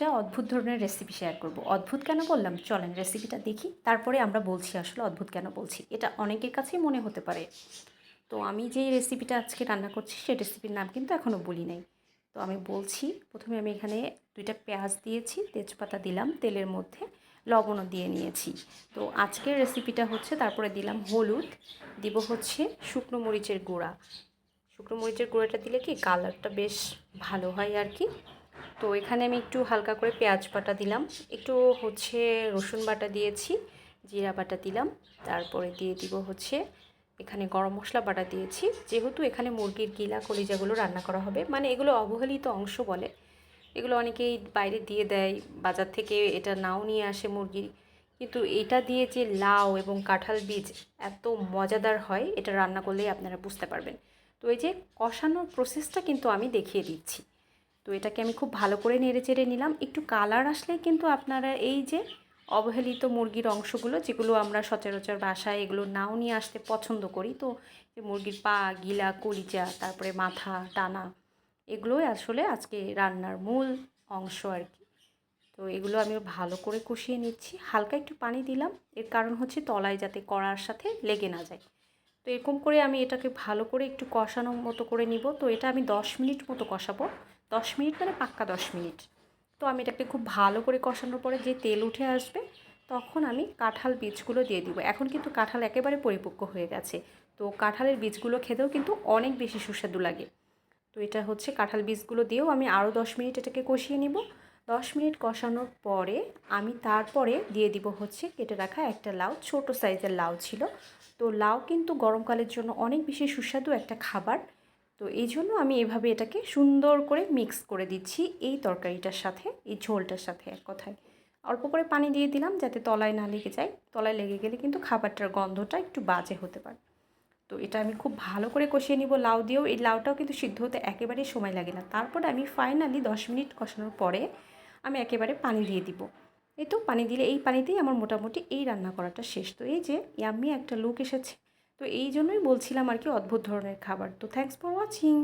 একটা অদ্ভুত ধরনের রেসিপি শেয়ার করব। অদ্ভুত কেন বললাম? চলেন রেসিপিটা দেখি, তারপরে আমরা বলছি আসলে অদ্ভুত কেন বলছি। এটা অনেকের কাছেই মনে হতে পারে। তো আমি যেই রেসিপিটা আজকে রান্না করছি, সেই রেসিপির নাম কিন্তু এখনও বলি নাই। তো আমি বলছি, প্রথমে আমি এখানে দুইটা পেঁয়াজ দিয়েছি, তেজপাতা দিলাম, তেলের মধ্যে লবণও দিয়ে নিয়েছি। তো আজকের রেসিপিটা হচ্ছে, তারপরে দিলাম হলুদ, দিব হচ্ছে শুকনো মরিচের গুঁড়া। শুকনো মরিচের গুঁড়োটা দিলে কি কালারটা বেশ ভালো হয় আর কি। তো এখানে আমি একটু হালকা করে পেঁয়াজ বাটা দিলাম। একটু হচ্ছে রসুন বাটা দিয়েছি, জিরা বাটা দিলাম। তারপরে দিয়ে দিব হচ্ছে এখানে গরম মশলা বাটা দিয়েছি। যেহেতু এখানে মুরগির গিলা কলিজাগুলো রান্না করা হবে মানে এগুলো অবহেলিত অংশ বলে। এগুলো অনেকেই বাইরে দিয়ে দেয়, বাজার থেকে এটা নাও নিয়ে আসে মুরগির কিন্তু এটা দিয়ে যে লাউ এবং কাঁঠাল বীজ এত মজাদার হয়, এটা রান্না করলেই আপনারা বুঝতে পারবেন। তো এই যে কষানোর প্রসেসটা কিন্তু আমি দেখিয়ে দিচ্ছি। তো এটাকে আমি খুব ভালো করে নেড়ে চেড়ে নিলাম। একটু কালার আসলে কিন্তু আপনারা এই যে অবহেলিত মুরগির অংশগুলো, যেগুলো আমরা সচরাচর বাসায় এগুলো নাও নিয়ে আসতে পছন্দ করি, তো মুরগির পা, গিলা, কলিজা, তারপরে মাথা, টানা, এগুলোই আসলে আজকে রান্নার মূল অংশ আর কি। তো এগুলো আমি ভালো করে কষিয়ে নিচ্ছি। হালকা একটু পানি দিলাম। এর কারণ হচ্ছে তলায় যাতে কড়ার সাথে লেগে না যায়। তো এরকম করে আমি এটাকে ভালো করে একটু কষানোর মতো করে নিব। তো এটা আমি দশ মিনিট মতো কষাবো। দশ মিনিট মানে পাক্কা দশ মিনিট। তো আমি এটাকে খুব ভালো করে কষানোর পরে যে তেল উঠে আসবে, তখন আমি কাঁঠাল বীজগুলো দিয়ে দিব। এখন কিন্তু কাঁঠাল একেবারে পরিপক্ক হয়ে গেছে। তো কাঁঠালের বীজগুলো খেতেও কিন্তু অনেক বেশি সুস্বাদু লাগে। তো এটা হচ্ছে কাঁঠাল বীজগুলো দিয়েও আমি আরও দশ মিনিট এটাকে কষিয়ে নিব। দশ মিনিট কষানোর পরে আমি তারপরে দিয়ে দিব হচ্ছে কেটে রাখা একটা লাউ, ছোট সাইজের লাউ ছিল। তো লাউ কিন্তু গরমকালের জন্য অনেক বেশি সুস্বাদু একটা খাবার। তো এই জন্য আমি এভাবে এটাকে সুন্দর করে মিক্স করে দিচ্ছি এই তরকারিটার সাথে, এই ঝোলটার সাথে এক কথায়। অল্প করে পানি দিয়ে দিলাম যাতে তলায় না লেগে যায়। তলায় লেগে গেলে কিন্তু খাবারটার গন্ধটা একটু বাজে হতে পারে। তো এটা আমি খুব ভালো করে কষিয়ে নিব লাউ দিয়েও। এই লাউটাও কিন্তু সিদ্ধ হতে একেবারেই সময় লাগে না। তারপরে আমি ফাইনালি দশ মিনিট কষানোর পরে আমি একেবারে পানি দিয়ে দিব। এই তো পানি দিলে, এই পানিতেই আমার মোটামুটি এই রান্না করাটা শেষ। তো এই যে ইয়াম্মি একটা লুক এসেছে। তো এই জন্যই বলছিলাম আর কি অদ্ভুত ধরনের খাবার। তো থ্যাংকস ফর ওয়াচিং